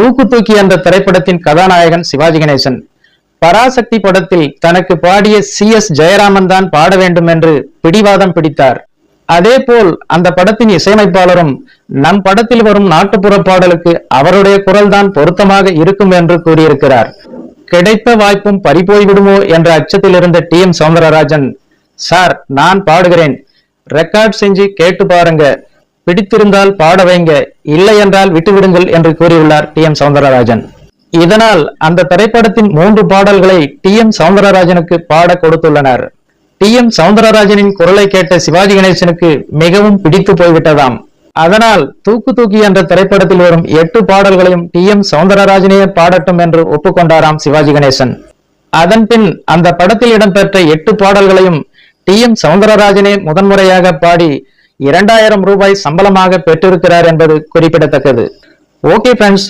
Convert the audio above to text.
தூக்கு தூக்கி என்ற திரைப்படத்தின் கதாநாயகன் சிவாஜி கணேசன். பராசக்தி படத்தில் தனக்கு பாடிய சி எஸ் ஜெயராமன் தான் பாட வேண்டும் என்று பிடிவாதம் பிடித்தார். அதேபோல் அந்த படத்தின் இசையமைப்பாளரும் நம் படத்தில் வரும் நாட்டுப்புற பாடலுக்கு அவருடைய குரல்தான் பொருத்தமாக இருக்கும் என்று கூறியிருக்கிறார். கிடைத்த வாய்ப்பும் பறிபோய்விடுமோ என்ற அச்சத்தில் இருந்த டி எம் சௌந்தரராஜன் சார் நான் பாடுகிறேன். ரெக்கார்ட் செஞ்சு கேட்டு பாருங்க. பிடித்திருந்தால் பாட வைங்க இல்லை என்றால் விட்டுவிடுங்கள் என்று கூறியுள்ளார் டி எம் சவுந்தரராஜன். இதனால் அந்த திரைப்படத்தின் மூன்று பாடல்களை டி எம் சவுந்தரராஜனுக்கு பாட கொடுத்துள்ளனர். டி எம் சவுந்தரராஜனின் குரலை கேட்ட சிவாஜி கணேசனுக்கு மிகவும் பிடித்து போய்விட்டதாம். அதனால் தூக்கு தூக்கி என்ற திரைப்படத்தில் வரும் எட்டு பாடல்களையும் டி எம் சௌந்தரராஜனே பாடட்டும் என்று ஒப்புக்கொண்டாராம் சிவாஜி கணேசன். அதன் பின் அந்த படத்தில் இடம்பெற்ற எட்டு பாடல்களையும் டி எம் சவுந்தரராஜனே முதன்முறையாக பாடி இரண்டாயிரம் ரூபாய் சம்பளமாக பெற்றிருக்கிறார் என்பது குறிப்பிடத்தக்கது. Okay friends